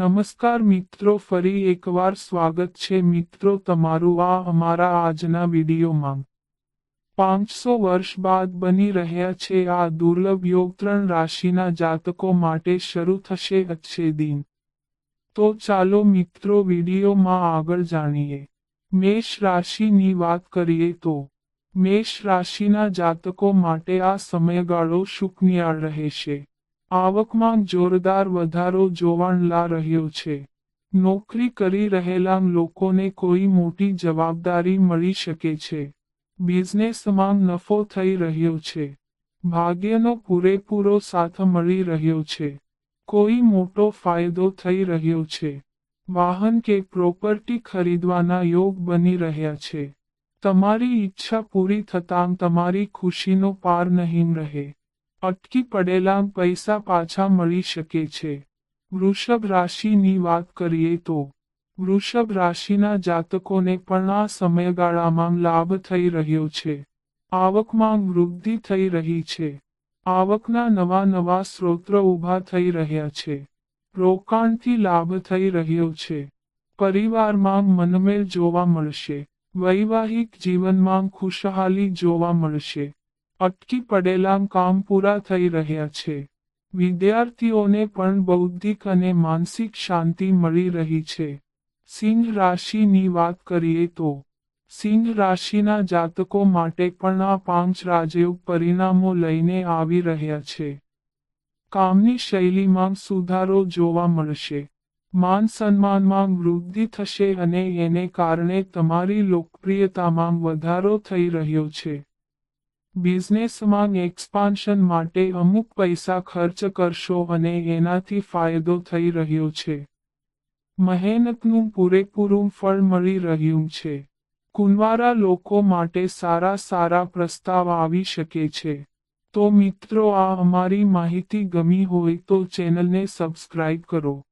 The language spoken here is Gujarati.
નમસ્કાર મિત્રો, ફરી એકવાર સ્વાગત છે મિત્રો તમારું આ અમારા આજના વિડીયોમાં. પાંચસો વર્ષ બાદ બની રહ્યા છે આ દુર્લભ યોગ ત્રણ રાશિના જાતકો માટે શરૂ થશે અચ્છે દિન. તો ચાલો મિત્રો વિડીયોમાં આગળ જાણીએ. મેષ રાશિની વાત કરીએ તો, મેષ રાશિના જાતકો માટે આ સમયગાળો શુકનિયાળ રહેશે. આવકમાં જોરદાર વધારો જોવાણલા રહ્યો છે. નોકરી કરી રહેલા લોકોને કોઈ મોટી જવાબદારી મળી શકે છે. બિઝનેસમાં નફો થઈ રહ્યો છે. ભાગ્યનો પૂરેપૂરો સાથ મળી રહ્યો છે. કોઈ મોટો ફાયદો થઈ રહ્યો છે. વાહન કે પ્રોપર્ટી ખરીદવાના યોગ બની રહ્યા છે. તમારી ઈચ્છા પૂરી થતાં તમારી ખુશીનો પાર નહીં રહે. અટકી પડેલા પૈસા પાછા મળી શકે છે. વૃષભ રાશિની વાત કરીએ તો, વૃષભ રાશિના જાતકોને પણ આ સમયગાળામાં લાભ થઈ રહ્યો છે. આવકમાં વૃદ્ધિ થઈ રહી છે. આવકના નવા નવા સ્ત્રોત્ર ઊભા થઈ રહ્યા છે. રોકાણથી લાભ થઈ રહ્યો છે. પરિવારમાં મનમેલ જોવા મળશે. વૈવાહિક જીવનમાં ખુશહાલી જોવા મળશે. અટકી પડેલા કામ પૂરા થઈ રહ્યા છે. વિદ્યાર્થીઓને પણ બૌદ્ધિક અને માનસિક શાંતિ મળી રહી છે. સિંહ રાશિની વાત કરીએ તો, સિંહ રાશિના જાતકો માટે પણ આ પાંચ રાજયોગ પરિણામો લઈને આવી રહ્યા છે. કામની શૈલીમાં સુધારો જોવા મળશે. માન સન્માનમાં વૃદ્ધિ થશે અને એને કારણે તમારી લોકપ્રિયતામાં વધારો થઈ રહ્યો છે. બિઝનેસમાં એક્સપાન્શન માટે અમુક પૈસા ખર્ચ કરશો અને એનાથી ફાયદો થઈ રહ્યો છે. મહેનતનું પૂરેપૂરું ફળ મળી રહ્યું છે. કુંવારા લોકો માટે સારા સારા પ્રસ્તાવ આવી શકે છે. તો મિત્રો, આ અમારી માહિતી ગમી હોય તો ચેનલને સબસ્ક્રાઇબ કરો.